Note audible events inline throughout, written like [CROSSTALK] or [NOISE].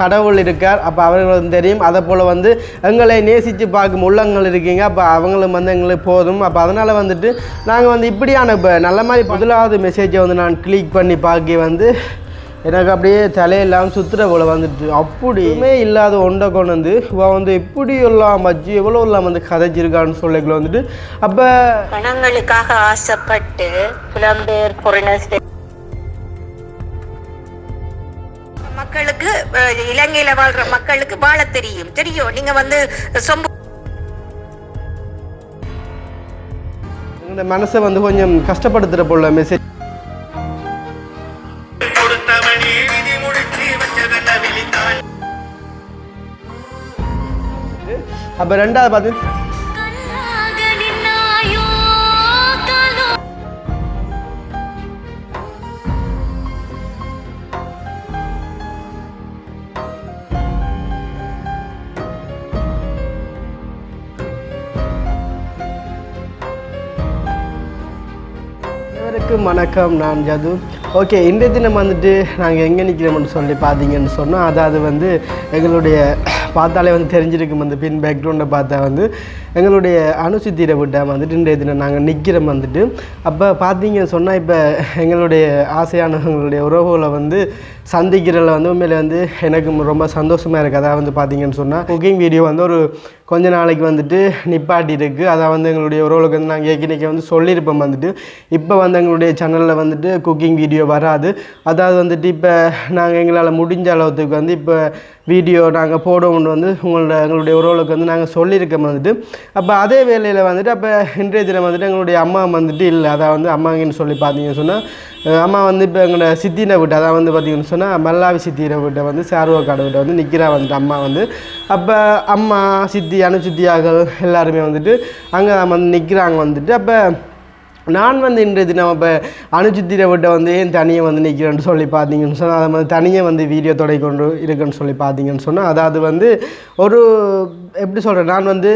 கடவுள் இருக்கார். அப்போ அவர்களுக்கு தெரியும். அதை போல் வந்து எங்களை நேசித்து பார்க்கும் உள்ளங்கள் இருக்கீங்க. அப்போ அவங்களும் வந்து எங்களுக்கு போதும். அப்போ அதனால் வந்துட்டு நாங்கள் வந்து இப்படியான இப்போ நல்ல மாதிரி முதலாவது மெசேஜை வந்து நான் கிளிக் பண்ணி பார்க்க வந்து எனக்கு அப்படியே தலையெல்லாம் சுற்றுற போல் வந்துட்டு. அப்படியுமே இல்லாத ஒன்றை கொண்டு வந்து இவன் வந்து எப்படி எல்லாம் வச்சு எவ்வளோ எல்லாம் வந்து கதைச்சிருக்கான்னு சொல்லிக்கல வந்துட்டு. அப்போ பணங்களுக்காக ஆசைப்பட்டு புலம்பெயர் பொருள் மக்களுக்கு இலங்கையில வாழ்ற மக்களுக்கு வாழ தெரியும். தெரியும்? நீங்க வந்து சொம்பு இந்த மனசை வந்து கொஞ்சம் கஷ்டப்படுத்துகிற போல மெசேஜ் அப்போ ரெண்டாவது பார்த்து அனைவருக்கும் வணக்கம் நான் ஜது. ஓகே இன்றைய தினம் வந்துட்டு நாங்கள் எங்கே நிற்கிறோம்னு சொல்லி பார்த்தீங்கன்னு சொன்னால் அதாவது வந்து எங்களுடைய பார்த்தாலே வந்து தெரிஞ்சிருக்கும் அந்த பின் பேக்ரவுண்டை பார்த்தா வந்து எங்களுடைய அணுசுத்திர விட்ட வந்துட்டு இன்றைய தினம் நாங்கள் நிற்கிறோம் வந்துட்டு. அப்போ பார்த்தீங்க சொன்னால் இப்போ எங்களுடைய ஆசையான எங்களுடைய உறவுகளை வந்து சந்திக்கிறதில் வந்து உண்மையில் வந்து எனக்கு ரொம்ப சந்தோஷமாக இருக்குது அதாவது வந்து பார்த்தீங்கன்னு சொன்னால் குக்கிங் வீடியோ வந்து ஒரு கொஞ்ச நாளைக்கு வந்துட்டு நிப்பாட்டி இருக்குது அதை வந்து எங்களுடைய உறவுகளுக்கு வந்து நாங்கள் ஏற்கனவே வந்து சொல்லியிருப்போம் வந்துட்டு. இப்போ வந்து எங்களுடைய சேனலில் வந்துட்டு குக்கிங் வீடியோ வராது. அதாவது வந்துட்டு இப்போ நாங்கள் எங்களால் முடிஞ்ச அளவுக்கு வந்து இப்போ வீடியோ நாங்கள் போடுவோம்னு வந்து உங்களோட எங்களுடைய உறவுகளுக்கு வந்து நாங்கள் சொல்லியிருக்கோம் வந்துட்டு. அப்போ அதே வேலையில் வந்துட்டு அப்போ இன்றைய தினம் வந்துட்டு எங்களுடைய அம்மா வந்துட்டு இல்லை அதான் வந்து அம்மாங்கன்னு சொல்லி பார்த்தீங்கன்னு சொன்னால் அம்மா வந்து இப்போ எங்களோட சித்தினை விட்டு அதான் வந்து பார்த்தீங்கன்னு சொன்னால் மல்லாவி சித்திரை வீட்டை வந்து சார்வ கடவுட்ட வீட்டை வந்து நிற்கிறா வந்துட்டு அம்மா வந்து. அப்போ அம்மா சித்தி அணு எல்லாருமே வந்துட்டு அங்கே வந்து நிற்கிறாங்க வந்துட்டு. அப்போ நான் வந்து இன்றைய தினம் இப்போ அணுச்சித்திரை விட்ட வந்து ஏன் தனியாக வந்து நிற்கிறேன்னு சொல்லி பார்த்தீங்கன்னு சொன்னால் அதை வந்து தனியாக வந்து வீடியோ தொடை கொண்டு இருக்குன்னு சொல்லி பார்த்தீங்கன்னு சொன்னால் அதாவது வந்து ஒரு எப்படி சொல்கிறேன் நான் வந்து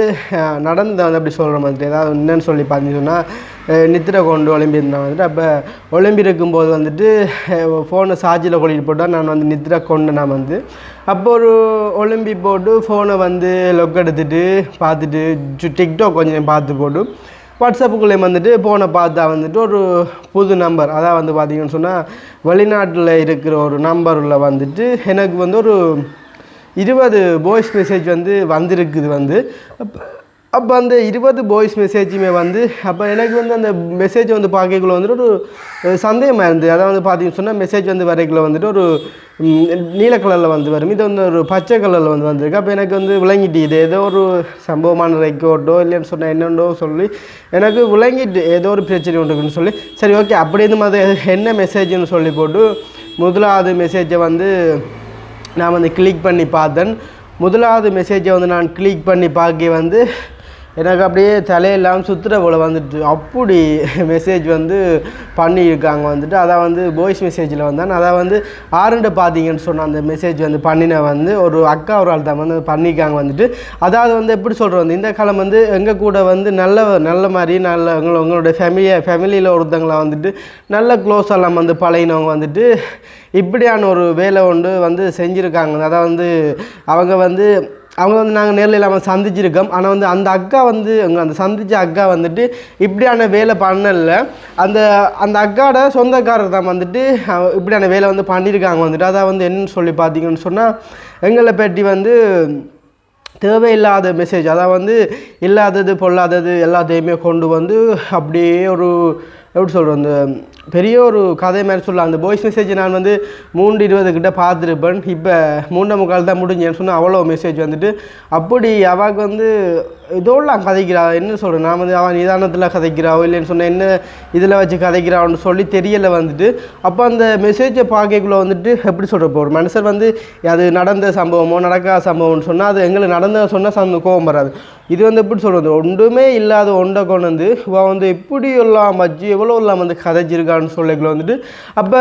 நடந்த வந்து அப்படி சொல்கிற மாதிரி ஏதாவது என்னன்னு சொல்லி பார்த்தீங்கன்னு சொன்னால் நித்திரை கொண்டு ஒலிம்பியிருந்தேன் வந்துட்டு அப்போ ஒலிம்பி இருக்கும்போது வந்துட்டு ஃபோனை சார்ஜில் கொளிட்டு போட்டால் நான் வந்து நித்திரை கொண்டு நான் வந்து. அப்போ ஒரு ஒலிம்பி போட்டு ஃபோனை வந்து லொக் எடுத்துகிட்டு பார்த்துட்டு சு- டிக்டாக் கொஞ்சம் பார்த்து போட்டு வாட்ஸ்அப்புக்குள்ளே வந்துட்டு போனை பார்த்தா வந்துட்டு ஒரு புது நம்பர் அதான் வந்து பார்த்தீங்கன்னு சொன்னால் வெளிநாட்டில் இருக்கிற ஒரு நம்பரில் வந்துட்டு எனக்கு வந்து ஒரு இருபது வாய்ஸ் மெசேஜ் வந்து வந்திருக்குது வந்து. அப்போ அந்த இருபது வாய்ஸ் மெசேஜுமே வந்து அப்போ எனக்கு வந்து அந்த மெசேஜ் வந்து பார்க்கக்குள்ள வந்துட்டு ஒரு சந்தேகமாக இருந்தது. அதான் வந்து பார்த்தீங்கன்னு சொன்னால் மெசேஜ் வந்து வரைக்குள்ள வந்துட்டு ஒரு நீல கலரில் வந்து வரும். இது வந்து ஒரு பச்சை கலரில் வந்து வந்திருக்கு. அப்போ எனக்கு வந்து விளங்கிட்டு இது ஏதோ ஒரு சம்பவமான ரெக்கார்டோ இல்லைன்னு சொன்னால் என்னென்னோ சொல்லி எனக்கு விளங்கிட்டு ஏதோ ஒரு பிரச்சனை உண்டுக்குன்னு சொல்லி சரி ஓகே அப்படி இந்த மாதிரி என்ன மெசேஜ்னு சொல்லி போட்டு முதலாவது மெசேஜை வந்து நான் வந்து கிளிக் பண்ணி பார்த்தேன். முதலாவது மெசேஜை வந்து நான் கிளிக் பண்ணி பார்க்க வந்து எனக்கு அப்படியே தலையில்லாமல் சுற்றுற போல் வந்துட்டு. அப்படி மெசேஜ் வந்து பண்ணியிருக்காங்க வந்துட்டு. அதான் வந்து வாய்ஸ் மெசேஜில் வந்தேன் அதான் வந்து ஆறுண்டு பார்த்தீங்கன்னு சொன்ன அந்த மெசேஜ் வந்து பண்ணின வந்து ஒரு அக்கா ஒரு ஆள் தான் வந்து பண்ணியிருக்காங்க வந்துட்டு. அதாவது வந்து எப்படி சொல்கிறது வந்து இந்த காலம் வந்து எங்கள் கூட வந்து நல்ல நல்ல மாதிரி நல்ல உங்களோட உங்களுடைய ஃபேமிலியை ஃபேமிலியில் ஒருத்தங்களை வந்துட்டு நல்ல க்ளோஸ் எல்லாம் வந்து பழகினவங்க வந்துட்டு இப்படியான ஒரு வேலை ஒன்று வந்து செஞ்சுருக்காங்க. அதான் வந்து அவங்க வந்து அவங்க வந்து நாங்கள் நேரில் இல்லாமல் சந்திச்சிருக்கோம். ஆனால் வந்து அந்த அக்கா வந்து எங்கள் அந்த சந்தித்த அக்கா வந்துட்டு இப்படியான வேலை பண்ணல. அந்த அந்த அக்காவோட சொந்தக்காரர் தான் வந்துட்டு அவ- இப்படியான வேலை வந்து பண்ணியிருக்காங்க வந்துட்டு. அதான் வந்து என்னன்னு சொல்லி பார்த்தீங்கன்னு சொன்னால் எங்களை பற்றி வந்து தேவையில்லாத மெசேஜ் அதாவது வந்து இல்லாதது பொல்லாதது எல்லாத்தையுமே கொண்டு வந்து அப்படியே ஒரு எப்படி சொல்கிறது அந்த பெரிய ஒரு கதை மாதிரி சொல்லலாம். அந்த வாய்ஸ் மெசேஜ் நான் வந்து மூன்று இருபதுக்கிட்ட பார்த்துருப்பேன். இப்போ மூணு முக்கால் தான் முடிஞ்சேன்னு சொன்னால் அவ்வளோ மெசேஜ் வந்துட்டு அப்படி அவாவுக்கு வந்து இதோடலாம் கதைக்கிறா. என்ன சொல்கிறேன் நான் வந்து அவன் நிதானத்தில் கதைக்கிறாவோ இல்லைன்னு சொன்னேன் என்ன இதில் வச்சு கதைக்கிறான்னு சொல்லி தெரியலை வந்துட்டு. அப்போ அந்த மெசேஜை பார்க்கக்குள்ளே வந்துட்டு எப்படி சொல்கிறப்போ ஒரு மனுஷர் வந்து அது நடந்த சம்பவமோ நடக்காத சம்பவம்னு சொன்னால் அது எங்களுக்கு நடந்த சொன்னால் சந்த கோபம் வராது. இது வந்து எப்படி சொல்கிறது ஒன்றுமே இல்லாத ஒன்றை கொண்டு வந்து இவன் வந்து எப்படி எல்லாம் வச்சு எவ்வளோ எல்லாம் வந்து கதைச்சிருக்கான்னு சொல்லிக்கல வந்துட்டு அப்போ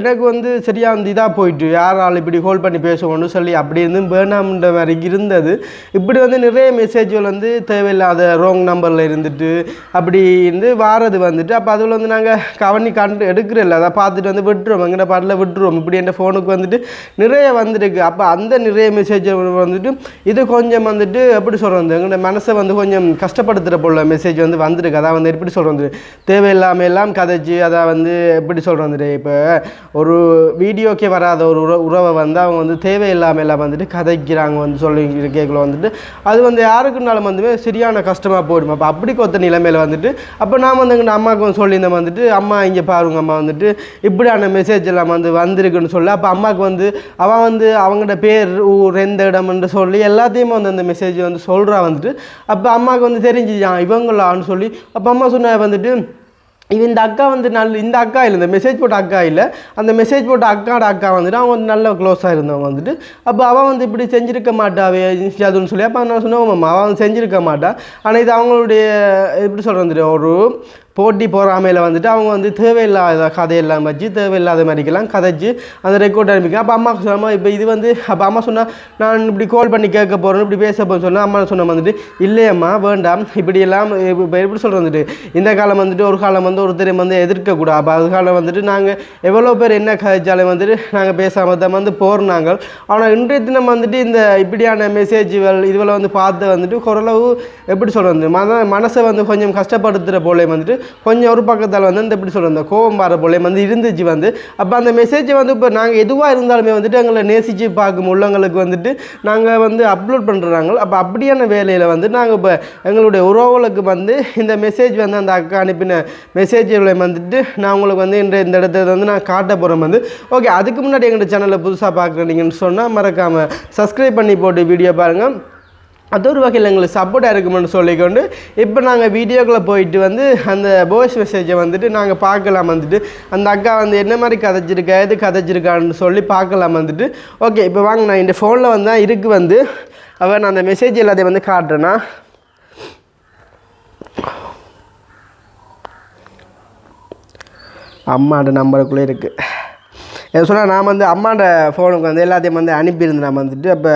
எனக்கு வந்து சரியாக வந்து இதாக போயிட்டு யாரால் இப்படி ஹோல்ட் பண்ணி பேசுவோம்னு சொல்லி அப்படி இருந்து வேணாம்ன்ற மாதிரி இருந்தது. இப்படி வந்து நிறைய மெசேஜ்கள் வந்து தேவையில்லாத ரோங் நம்பரில் இருந்துட்டு அப்படி இருந்து வாரது வந்துட்டு அப்போ அதில் வந்து நாங்கள் கவனி கண்டு எடுக்கிறதில்ல. அதை பார்த்துட்டு வந்து விட்டுருவோம். எங்கிட்ட பாட்டில் விட்டுருவோம். இப்படி என் ஃபோனுக்கு வந்துட்டு நிறைய வந்துருக்கு. அப்போ அந்த நிறைய மெசேஜ் வந்துட்டு இது கொஞ்சம் வந்துட்டு எப்படி சொல்கிறது எங்களோட மனசை வந்து கொஞ்சம் கஷ்டப்படுத்துகிற போல மெசேஜ் வந்து வந்திருக்கு. அதான் வந்து எப்படி சொல்கிறது தேவையில்லாமல் எல்லாம் கதைச்சு அதை வந்து எப்படி சொல்கிறது இப்போ ஒரு வீடியோக்கே வராத ஒரு உற உறவை வந்து அவங்க வந்து தேவையில்லாமல் எல்லாம் வந்துட்டு கதைக்கிறாங்க வந்து சொல்லி கேட்கல வந்துட்டு. அது வந்து யாருக்குனாலும் வந்து சரியான கஷ்டமாக போயிடும். அப்போ அப்படி கொத்த நிலைமையில் வந்துட்டு அப்போ நான் வந்து எங்கள் அம்மாவுக்கு வந்து சொல்லியிருந்தேன் வந்துட்டு அம்மா இங்கே பாருங்க அம்மா வந்துட்டு இப்படியான மெசேஜ் எல்லாம் வந்து வந்திருக்குன்னு சொல்லி. அப்போ அம்மாவுக்கு வந்து அவன் வந்து அவங்களோட பேர் ஊர் எந்த இடம்னு சொல்லி எல்லாத்தையும் வந்து அந்த மெசேஜ் வந்து சொல்கிறா வந்துட்டு. அப்போ அம்மாவுக்கு வந்து தெரிஞ்சுதான் இவங்களான்னு சொல்லி அப்போ அம்மா சொன்ன வந்துட்டு இவன் இந்த அக்கா வந்து நல்ல இந்த அக்கா இல்லை இந்த மெசேஜ் போட்ட அக்கா இல்லை. அந்த மெசேஜ் போட்ட அக்காட அக்கா வந்துட்டு அவங்க வந்து நல்ல க்ளோஸாக இருந்தவங்க வந்துட்டு அப்போ அவன் வந்து இப்படி செஞ்சுருக்க மாட்டாவே அதுன்னு சொல்லி அப்போ நான் சொன்னேன் அவன் செஞ்சுருக்க செஞ்சிருக்க மாட்டா. ஆனால் இது அவங்களுடைய எப்படி சொல்கிறது ஒரு போட்டி பொறாமையில் வந்துட்டு அவங்க வந்து தேவையில்லாத கதையெல்லாம் வச்சு தேவையில்லாத மாதிரிக்கெல்லாம் கதைச்சு அந்த ரெக்கார்ட் அனுப்பிக்க. அப்போ அம்மா சொன்னாமா இப்போ இது வந்து அப்போ அம்மா சொன்னால் நான் இப்படி கால் பண்ணி கேட்க போகிறேன் இப்படி பேச போகிறேன்னு சொன்னால் அம்மா சொன்ன வந்துட்டு இல்லையம்மா வேண்டாம். இப்படி எல்லாம் இப்போ எப்படி சொல்கிறது வந்துட்டு இந்த காலம் வந்துட்டு ஒரு காலம் வந்து ஒருத்தரை வந்து எதிர்க்கக்கூடாது அப்போ அது காலம் வந்துட்டு நாங்கள் எவ்வளோ பேர் என்ன கதைச்சாலும் வந்துட்டு நாங்கள் பேசாமல் தான் வந்து போகிறோம் ஆனால் இன்றைய தினம் வந்துட்டு இந்த இப்படியான மெசேஜ்கள் இதுவெல்லாம் வந்து பார்த்து வந்துட்டு ஓரளவு எப்படி சொல்கிறது மன மனசை வந்து கொஞ்சம் கஷ்டப்படுத்துகிற போலே வந்துட்டு கொஞ்சம் ஒரு பக்கத்தால் வந்து இந்த எப்படி சொல்கிற இந்த கோபம் வர போலே வந்து இருந்துச்சு வந்து. அப்போ அந்த மெசேஜை வந்து இப்போ நாங்கள் எதுவாக இருந்தாலுமே வந்துட்டு எங்களை நேசித்து பார்க்கும் உள்ளவங்களுக்கு வந்துட்டு நாங்கள் வந்து அப்லோட் பண்ணுறாங்க அப்போ அப்படியான வேலையில் வந்து நாங்கள் இப்போ எங்களுடைய உறவுகளுக்கு வந்து இந்த மெசேஜ் வந்து அந்த அக்கா அனுப்பின மெசேஜ்களை வந்துட்டு நான் உங்களுக்கு வந்து இந்த இந்த இடத்துல வந்து நான் காட்ட போகிறேன் வந்து. ஓகே அதுக்கு முன்னாடி எங்களோட சேனலை புதுசாக பார்க்குறீங்கன்னு சொன்னால் மறக்காமல் சப்ஸ்கிரைப் பண்ணி போட்டு வீடியோ பாருங்கள் அது ஒரு வகையில் எங்களுக்கு சப்போர்ட்டாக இருக்குமென்னு சொல்லிக்கொண்டு இப்போ நாங்கள் வீடியோக்குள்ளே போயிட்டு வந்து அந்த வாய்ஸ் மெசேஜை வந்துட்டு நாங்கள் பார்க்கலாம் வந்துட்டு அந்த அக்கா வந்து என்ன மாதிரி கதைச்சிருக்கா எது கதைச்சிருக்கான்னு சொல்லி பார்க்கலாம் வந்துட்டு. ஓகே இப்போ வாங்க நான் இந்த ஃபோனில் வந்து இருக்குது இருக்கு வந்து அவன் நான் அந்த மெசேஜ் எல்லாத்தையும் வந்து காட்டுறேன்னா அம்மாட நம்பருக்குள்ளே இருக்குது எது சொன்னால் நான் வந்து அம்மாண்ட ஃபோனுக்கு வந்து எல்லாத்தையும் வந்து அனுப்பியிருந்தேன் நான் வந்துட்டு அப்போ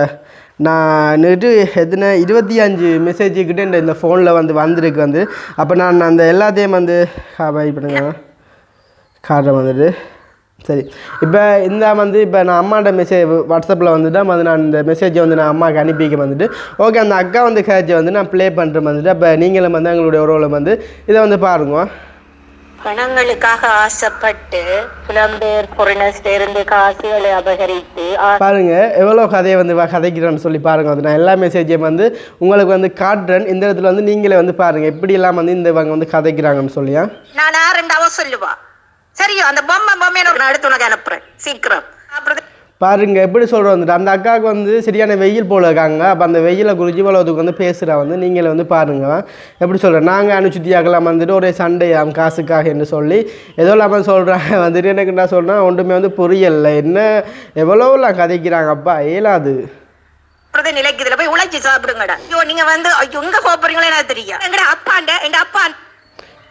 நான் நேற்று எத்தனை இருபத்தி அஞ்சு மெசேஜ் கிட்டே இந்த இந்த ஃபோனில் வந்து வந்திருக்கு வந்து. அப்போ நான் அந்த எல்லாத்தையும் வந்து பை பண்ணுங்க காட்டுறேன் வந்துட்டு சரி. இப்போ இந்த வந்து இப்போ நான் அம்மாட்ட மெசேஜ் வாட்ஸ்அப்பில் வந்துட்டு வந்து நான் இந்த மெசேஜை வந்து நான் அம்மாவுக்கு அனுப்பிக்க வந்துட்டு. ஓகே அந்த அக்கா வந்து கேட்சை வந்து நான் ப்ளே பண்ணுறேன் வந்துட்டு. அப்போ நீங்களும் வந்து எங்களுடைய உறவில் வந்து இதை வந்து பாருங்க. பணங்களுக்காக ஆசைப்பட்டு புலம்பெயர் foreigners ல இருந்து காசுகளை அபகரித்து பாருங்க எவ்வளோ கதையை வந்து வ- கதைக்கிறேன்னு சொல்லி பாருங்க அது நான் எல்லா மெசேஜையும் வந்து உங்களுக்கு வந்து காட்டுறேன். இந்த இடத்துல வந்து நீங்களே வந்து பாருங்க எப்படி எல்லாம் வந்து இந்த இவங்க வந்து கதைக்கிறாங்கன்னு சொல்லியா நான் ஆறுண்டாவ சொல்லுவா. சரியோ அந்த பொம்மை பொம்மையை நான் அடுத்து உனக்கு அனுப்புறேன். சீக்கிரம். அப்புறம் பாருங்க எப்படி சொல்கிறோம் வந்துட்டு அந்த அக்காவுக்கு வந்து சரியான வெயில் போல இருக்காங்க. அப்போ அந்த வெயிலை குருஜி பலவத்துக்கு வந்து பேசுகிறேன் வந்து நீங்களே வந்து பாருங்கள் எப்படி சொல்கிறேன் நாங்கள் அனுச்சுத்தியாக்கலாம் வந்துட்டு ஒரே சண்டையாம் காசுக்காக என்று சொல்லி. ஏதோ இல்லாமல் சொல்கிறாங்க வந்துட்டு எனக்கு என்ன சொல்கிறேன் ஒன்றுமே வந்து புரியலை. என்ன எவ்வளோலாம் கதைக்கிறாங்கப்பா அப்பா ஏலாது நிலைக்கு நிலைக்குதுல போய் உழைச்சி சாப்பிடுங்கடா. ஐயோ நீங்க வந்து ஐயோ எங்க போறீங்களே எனக்கு தெரியும் எங்கட அப்பாண்ட எங்க அப்பா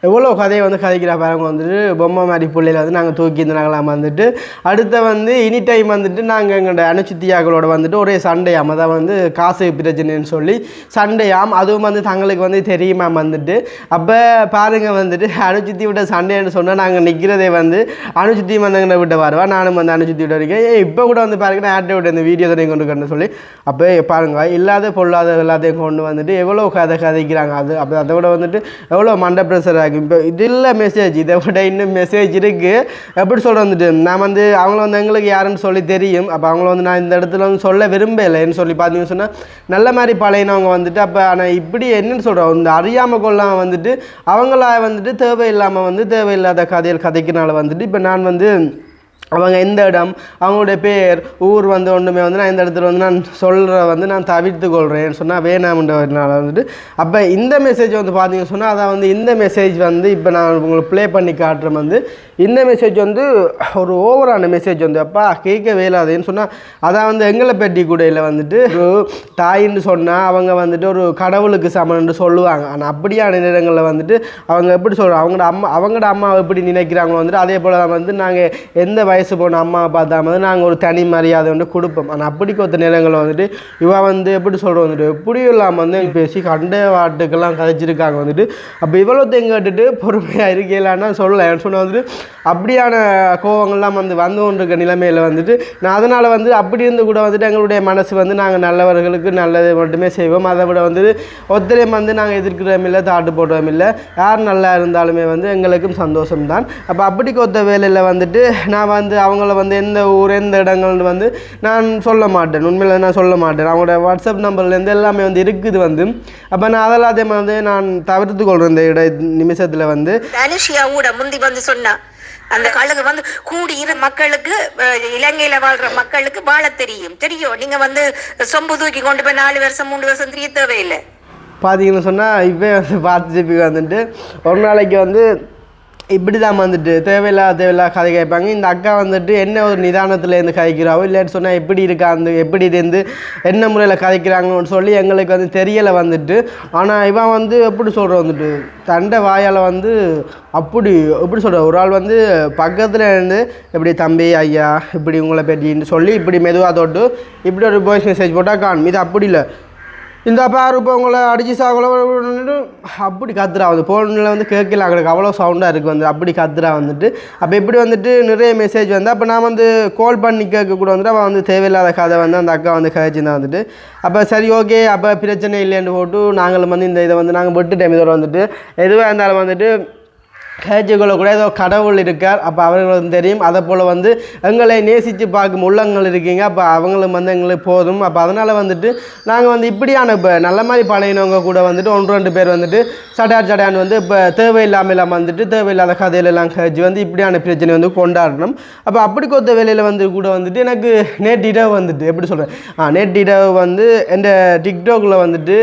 எவ்வளோ கதையை வந்து கதைக்கிறா பாருங்க வந்துட்டு பொம்மை மாதிரி பிள்ளையில வந்து நாங்கள் தூக்கி இருந்தாங்களாம் வந்துட்டு அடுத்த வந்து எனி டைம் வந்துட்டு நாங்கள் எங்களோட அணுச்சித்தியாக்களோட வந்துட்டு ஒரே சண்டையாம். அதான் வந்து காசு பிரச்சனைன்னு சொல்லி சண்டையாம். அதுவும் வந்து தங்களுக்கு வந்து தெரியுமா வந்துட்டு. அப்போ பாருங்க வந்துட்டு அணுச்சித்தி விட்ட சண்டைன்னு சொன்னால் நாங்கள் நிற்கிறதே வந்து அணுச்சித்தி வந்தவங்களை விட்ட வருவா? நானும் வந்து அணுச்சித்தி விட்ட இருக்கேன் ஏய் இப்போ கூட வந்து பாருங்க நான் ஆட்டை விட்டு இந்த வீடியோ தானே கொண்டு கண்டு சொல்லி. அப்போ பாருங்க இல்லாத பொல்லாத எல்லாத்தையும் கொண்டு வந்துட்டு எவ்வளோ கதை கதைக்கிறாங்க. அது அப்போ அதை விட வந்துட்டு எவ்வளோ மண்ட பிரசராக ஆகும் இப்போ இது இல்லை மெசேஜ் இதை விட இன்னும் மெசேஜ் இருக்குது எப்படி சொல்கிறது வந்துட்டு நான் வந்து அவங்கள வந்து எங்களுக்கு யாருன்னு சொல்லி தெரியும். அப்போ அவங்கள வந்து நான் இந்த இடத்துல வந்து சொல்ல விரும்பலைன்னு சொல்லி பார்த்தீங்கன்னு சொன்னால் நல்ல மாதிரி பழையினவங்க வந்துட்டு அப்போ ஆனால் இப்படி என்னன்னு சொல்கிறோம் இந்த அறியாமல் கொள்ளாமல் வந்துட்டு அவங்களா வந்துட்டு தேவையில்லாமல் வந்து தேவையில்லாத கதையில் கதைக்கினால வந்துட்டு இப்போ நான் வந்து அவங்க எந்த இடம் அவங்களுடைய பேர் ஊர் வந்து ஒன்றுமே வந்து நான் இந்த இடத்துல வந்து நான் சொல்கிற வந்து நான் தவிர்த்து கொள்கிறேன் சொன்னால் வேணாம்ன்றதுனால வந்துட்டு அப்போ இந்த மெசேஜ் வந்து பார்த்திங்க சொன்னால் அதான் வந்து இந்த மெசேஜ் வந்து இப்போ நான் உங்களுக்கு ப்ளே பண்ணி காட்டுறேன் வந்து இந்த மெசேஜ் வந்து ஒரு ஓவரான மெசேஜ் வந்து அப்பா கேட்கவே இல்லாதேன்னு சொன்னால் அதான் வந்து எங்களை பெட்டி கூடையில் வந்துட்டு ஒரு தாயின்னு சொன்னால் அவங்க வந்துட்டு ஒரு கடவுளுக்கு சமன்னு சொல்லுவாங்க. ஆனால் அப்படியான நேரங்களில் வந்துட்டு அவங்க எப்படி சொல்கிறாங்க அவங்களோட அம்மா அவங்களோட அம்மா எப்படி நினைக்கிறாங்களோ வந்துட்டு அதே போல் வந்து நாங்கள் எந்த வயசு போன அம்மா பார்த்தா வந்து நாங்கள் ஒரு தனி மரியாதை வந்து கொடுப்போம். ஆனால் அப்படி கொத்த நேரங்களில் வந்துட்டு இவன் வந்து எப்படி சொல்கிறோம் வந்துட்டு எப்படி இல்லாமல் வந்து பேசி கண்ட வாட்டுக்கெல்லாம் கதைச்சிருக்காங்க வந்துட்டு. அப்போ இவ்வளோத்தையும் கேட்டுட்டு பொறுமையாக இருக்கலான்னா சொல்லலை. சொன்னால் வந்துட்டு அப்படியான கோவங்கள்லாம் வந்து வந்து கொண்டிருக்க நிலைமையில் வந்துட்டு நான் அதனால் வந்து அப்படி இருந்து கூட வந்துட்டு எங்களுடைய மனசு வந்து நாங்கள் நல்லவர்களுக்கு நல்லது மட்டுமே செய்வோம். அதை விட வந்துட்டு ஒத்தரையும் வந்து நாங்கள் எதிர்க்கிறோம் இல்லை தாட்டு போடுறோம் இல்லை யார் நல்லா இருந்தாலுமே வந்து எங்களுக்கும் சந்தோஷம் தான் அப்போ அப்படி கொத்த வேலையில் வந்துட்டு நான் வந்து அவங்கள வந்து எந்த ஊர் எந்த இடங்கள்னு வந்து நான் சொல்ல மாட்டேன். உண்மையில் நான் சொல்ல மாட்டேன். அவங்களோட வாட்ஸ்அப் நம்பர்லேருந்து எல்லாமே வந்து இருக்குது வந்து. அப்போ நான் அதெல்லாத்தையும் வந்து நான் தவிர்த்து கொள்கிறேன் இந்த இட நிமிஷத்தில் வந்து. அனுஷியா கூட முந்தி வந்து சொன்னா அந்த கழுகு வந்து கூடியிரு மக்களுக்கு இலங்கையில வாழ்ற மக்களுக்கு வாழ தெரியும். தெரியும் நீங்க வந்து சொம்பு தூக்கி கொண்டு போய் நாலு வருஷம் மூணு வருஷம் தெரிய தேவையில்லை. பார்த்தீங்கன்னு சொன்னால் இப்போ வந்து பார்த்து ஜிபி வந்துட்டு ஒரு நாளைக்கு வந்து இப்படி தான் வந்துட்டு தேவையில்லாத தேவையில்லாத கதை கேட்பாங்க. இந்த அக்கா வந்துட்டு என்ன ஒரு நிதானத்தில் இருந்து கதைக்கிறாவோ இல்லைன்னு சொன்னால் எப்படி இருக்கா அந்த எப்படி இருந்து என்ன முறையில் கதைக்கிறாங்கன்னு சொல்லி எங்களுக்கு வந்து தெரியலை வந்துட்டு. ஆனால் இவன் வந்து எப்படி சொல்கிற வந்துட்டு தண்டை வாயால் வந்து அப்படி எப்படி சொல்கிற ஒரு ஆள் வந்து பக்கத்தில் இருந்து இப்படி தம்பி ஐயா இப்படி உங்களை பற்றின்னு சொல்லி இப்படி மெதுவாக தொட்டு இப்படி ஒரு வாய்ஸ் மெசேஜ் போட்டால் காணும். இது அப்படி இல்லை. இந்த பாரு இப்போ உங்களை அடிச்சு சாகல அப்படி கத்துறா வந்து. ஃபோனில் வந்து கேட்கல அவங்களுக்கு அவ்வளோ சவுண்டாக இருக்குது வந்து. அப்படி கத்துறா வந்துட்டு. அப்போ இப்படி வந்துட்டு நிறைய மெசேஜ் வந்து அப்போ நான் வந்து கால் பண்ணி கேட்க கூட வந்துட்டு அவள் வந்து தேவையில்லாத கதை வந்து அந்த அக்கா வந்து கதைச்சிருந்தா வந்துட்டு அப்போ சரி ஓகே அப்போ பிரச்சனை இல்லைன்னு போட்டு நாங்களும் வந்து இந்த இதை வந்து நாங்கள் விட்டுட்டோம். இதோட வந்துட்டு எதுவாக இருந்தாலும் வந்துட்டு கேஜுக்குள்ள கூட ஏதோ கடவுள் இருக்கார். அப்போ அவர்களுக்கு தெரியும். அதை போல் வந்து எங்களை நேசித்து பார்க்கும் உள்ளங்கள் இருக்கீங்க. அப்போ அவங்களும் வந்து எங்களுக்கு போதும். அப்போ அதனால் வந்துட்டு நாங்கள் வந்து இப்படியான இப்போ நல்ல மாதிரி பழையினவங்க கூட வந்துட்டு ஒன்று ரெண்டு பேர் வந்துட்டு சடார் சடான்னு வந்து இப்போ தேவையில்லாமல் இல்லாமல் வந்துட்டு தேவையில்லாத கதையிலெல்லாம் கழிச்சு வந்து இப்படியான பிரச்சனை வந்து கொண்டாடணும். அப்போ அப்படி கொத்த வேலையில் வந்து கூட வந்துட்டு எனக்கு நேட் இடவு வந்துட்டு எப்படி சொல்கிறேன் ஆ நேற்று வந்து எந்த டிக்டாக்ல வந்துட்டு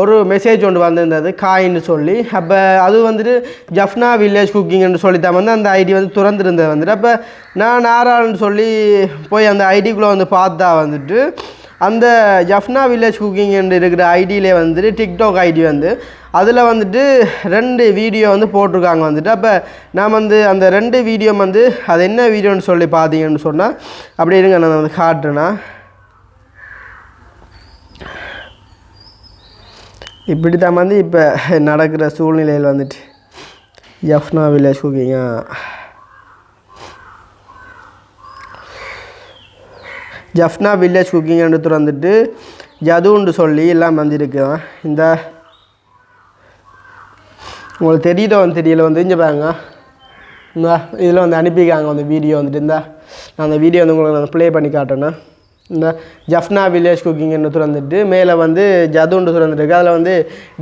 ஒரு மெசேஜ் ஒன்று வந்திருந்தது. காயின்னு சொல்லி. அப்போ அது வந்துட்டு ஜஃப்னா வில்லேஜ் குக்கிங்னு சொல்லி தான் வந்து அந்த ஐடி வந்து திறந்துருந்தது வந்துட்டு. அப்போ நான் ஆறாள்னு சொல்லி போய் அந்த ஐடிக்குள்ளே வந்து பார்த்தா வந்துட்டு அந்த ஜஃப்னா வில்லேஜ் குக்கிங் இருக்கிற ஐடியிலே வந்துட்டு டிக்டாக் ஐடி வந்து அதில் வந்துட்டு ரெண்டு வீடியோ வந்து போட்டிருக்காங்க வந்துட்டு. அப்போ நான் வந்து அந்த ரெண்டு வீடியோ வந்து அது என்ன வீடியோன்னு சொல்லி பார்த்தீங்கன்னு சொன்னால் அப்படி இருங்க நான் வந்து காட்டுறேன்னா இப்படி தான் வந்து இப்போ நடக்கிற சூழ்நிலையில் வந்துட்டு. யஃப்னா வில்லேஜ் குக்கிங்கா ஜஃப்னா வில்லேஜ் குக்கிங் எடுத்து வந்துட்டு ஜதுன்னு சொல்லி எல்லாம் வந்திருக்கேன் இந்த உங்களுக்கு தெரியுதோ வந்து தெரியல வந்து இங்கே பாருங்க இந்த இதில் வந்து அனுப்பிக்காங்க அந்த வீடியோ வந்துட்டு இந்த நான் அந்த வீடியோ வந்து உங்களுக்கு நான் ப்ளே பண்ணி காட்டுறேன்னா இந்த ஜஃப்னா வில்லேஜ் குக்கிங்னு திறந்துட்டு மேலே வந்து ஜதுன்னு திறந்துருக்கு. அதில் வந்து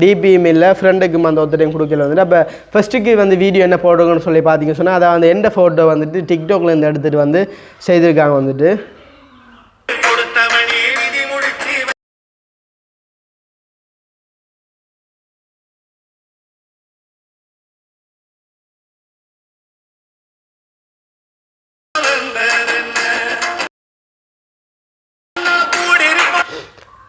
டிபிஎம் இல்லை ஃப்ரெண்டுக்கு அந்த ஒருத்தரையும் கொடுக்கல வந்துட்டு அப்போ ஃபஸ்ட்டுக்கு வந்து வீடியோ என்ன போடுங்கன்னு சொல்லி பார்த்தீங்கன்னு சொன்னால் அதை வந்து எந்த ஃபோட்டோ வந்துட்டு டிக்டாக்லேருந்து எடுத்துகிட்டு வந்து செய்திருக்காங்க வந்துட்டு.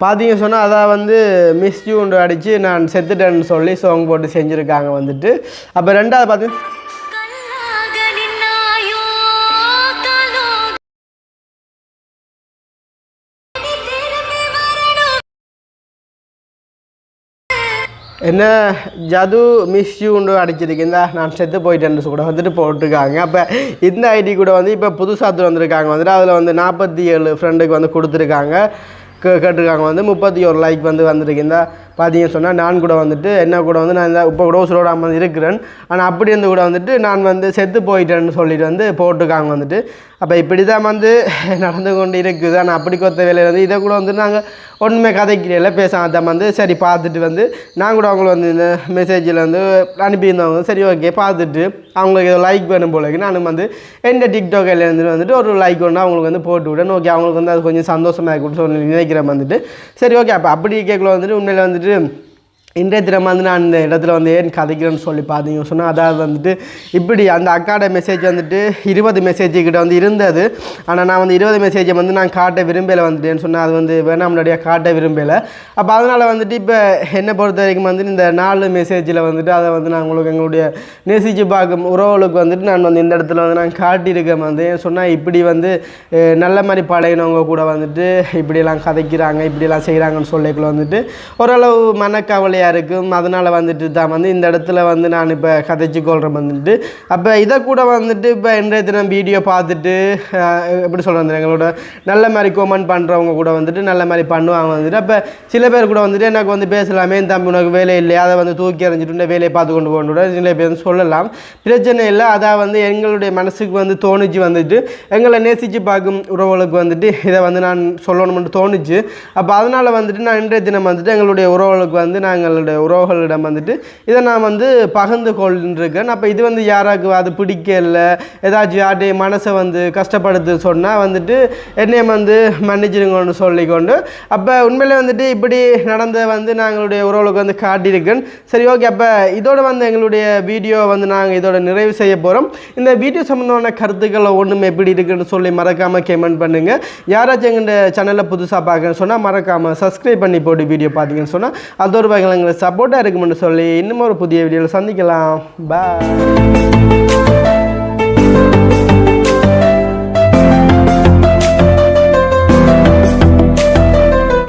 பார்த்தீங்க சொன்னால் அதை வந்து மிஸ் யூண்டு அடித்து நான் செத்துட்டேன்னு சொல்லி சாங் போட்டு செஞ்சுருக்காங்க வந்துட்டு. அப்போ ரெண்டாவது பார்த்து கல்லாக நின்னாயோ காலோ நீ திரும்பி வரணும் என்ன ஜது மிஸ் யூண்டு அடிச்சிருக்கீங்க நான் செத்து போயிட்டேன்னு கூட வந்துட்டு போட்டிருக்காங்க. அப்போ இந்த ஐடி கூட வந்து இப்போ புதுசாக வந்திருக்காங்க வந்துட்டு. அதில் வந்து நாற்பத்தி ஏழு ஃப்ரெண்டுக்கு வந்து கொடுத்துருக்காங்க. கேட்டிருக்காங்க. வந்து முப்பத்தி ஒரு லைக் வந்து வந்திருக்கு இந்த பார்த்தீங்க சொன்னால் நான் கூட வந்துட்டு என்ன கூட வந்து நான் இப்போ கூட உசுரோட அம்மா இருக்கிறேன். ஆனால் அப்படி இருந்து கூட வந்துட்டு நான் வந்து செத்து போயிட்டேன்னு சொல்லிட்டு வந்து போட்டிருக்காங்க வந்துட்டு. அப்போ இப்படி தான் வந்து [LAUGHS] நடந்து கொண்டு இருக்குது. ஆனால் அப்படி கொத்த வேலையில் வந்து இதை கூட வந்து நாங்கள் ஒன்றுமே கதைக்கிறீங்கள பேச தான் வந்து சரி பார்த்துட்டு வந்து நான் கூட அவங்கள வந்து இந்த மெசேஜில் வந்து அனுப்பியிருந்தவங்க சரி ஓகே பார்த்துட்டு அவங்களுக்கு ஏதோ லைக் வேணும் போல இருக்கு. நானும் வந்து எந்த டிக்டாக்லேருந்து வந்துட்டு ஒரு லைக் ஒன்று அவங்களுக்கு வந்து போட்டு விடணும் ஓகே அவங்களுக்கு வந்து அது கொஞ்சம் சந்தோஷமாக இருக்கும்னு சொல்லி நினைக்கிறேன் வந்துட்டு. சரி ஓகே அப்போ அப்படி கேட்கல வந்துட்டு உண்மையில் வந்துட்டு Rabbim இன்றைய தினம் வந்து நான் இந்த இடத்துல வந்து ஏன் கதைக்கிறேன்னு சொல்லி பார்த்தீங்க சொன்னால் அதாவது வந்துட்டு இப்படி அந்த அக்காட மெசேஜ் வந்துட்டு இருபது மெசேஜ் கிட்ட வந்து இருந்தது. ஆனால் நான் வந்து இருபது மெசேஜை வந்து நான் காட்ட விரும்பலை வந்துட்டேன்னு சொன்னால் அது வந்து வேணாம் முன்னாடியாக காட்ட விரும்பலை. அப்போ அதனால் வந்துட்டு இப்போ என்னை பொறுத்த வரைக்கும் வந்து இந்த நாலு மெசேஜில் வந்துட்டு அதை வந்து நான் உங்களுக்கு எங்களுடைய நேசிச்சு பார்க்கும் உறவுகளுக்கு வந்துட்டு நான் வந்து இந்த இடத்துல வந்து நான் காட்டியிருக்கேன் வந்து. சொன்னால் இப்படி வந்து நல்ல மாதிரி பழையினவங்க கூட வந்துட்டு இப்படியெல்லாம் கதைக்கிறாங்க இப்படியெல்லாம் செய்கிறாங்கன்னு சொல்லிக்குள்ள வந்துட்டு ஓரளவு மனக்கவலையாக இருக்கும். அதனால் வந்துட்டு தான் வந்து இந்த இடத்துல வந்து நான் இப்போ கதைச்சு கொள்கிறேன் வந்துட்டு. அப்போ இதை கூட வந்துட்டு இப்போ இன்றைய தினம் வீடியோ பார்த்துட்டு எப்படி சொல்கிறது எங்களோட நல்ல மாதிரி கோமெண்ட் பண்ணுறவங்க கூட வந்துட்டு நல்ல மாதிரி பண்ணுவாங்க வந்துட்டு. அப்போ சில பேர் கூட வந்துட்டு எனக்கு வந்து பேசலாமே தம்பி உனக்கு வேலை இல்லையா? அதை வந்து தூக்கி எறிஞ்சிட்டு வேலையை பார்த்து கொண்டு போகணும் சில பேர் வந்து சொல்லலாம். பிரச்சனை இல்லை. அதான் வந்து எங்களுடைய மனசுக்கு வந்து தோணுச்சு வந்துட்டு எங்களை நேசித்து பார்க்கும் உறவுகளுக்கு வந்துட்டு இதை வந்து நான் சொல்லணும்னு தோணுச்சு. அப்போ அதனால் வந்துட்டு நான் இன்றைய தினம் வந்துட்டு எங்களுடைய உறவுகளுக்கு வந்து நாங்கள் எங்களுடைய உறவுகளிடம் வந்துட்டு இதை நான் வந்து பகிர்ந்து கொண்டிருக்கேன் அப்போ இது வந்து யாராக்கு அது பிடிக்கல ஏதாச்சும் யார்ட்டையும் மனசை வந்து கஷ்டப்படுத்து சொன்னால் வந்துட்டு என்னையும் வந்து மன்னிச்சிருங்கன்னு சொல்லிக்கொண்டு அப்போ உண்மையிலே வந்துட்டு இப்படி நடந்த வந்து நாங்களுடைய உறவுகளுக்கு வந்து காட்டியிருக்கேன். சரி ஓகே அப்போ இதோட வந்து எங்களுடைய வீடியோ வந்து நாங்கள் இதோட நிறைவு செய்ய போகிறோம் இந்த வீடியோ சம்மந்தமான கருத்துக்கள் ஒன்றும் எப்படி இருக்குன்னு சொல்லி மறக்காமல் கமெண்ட் பண்ணுங்கள் யாராச்சும் எங்கள் சேனலில் புதுசாக பார்க்குறேன்னு சொன்னால் மறக்காமல் சப்ஸ்கிரைப் பண்ணி போட்டு வீடியோ பார்த்தீங்கன்னு சொன்னால் அதோடு வகையில் எங்களுக்கு சப்போர்ட்டாக இருக்குமென்னு சொல்லி இன்னும் ஒரு புதிய வீடியோவில் சந்திக்கலாம். பாய்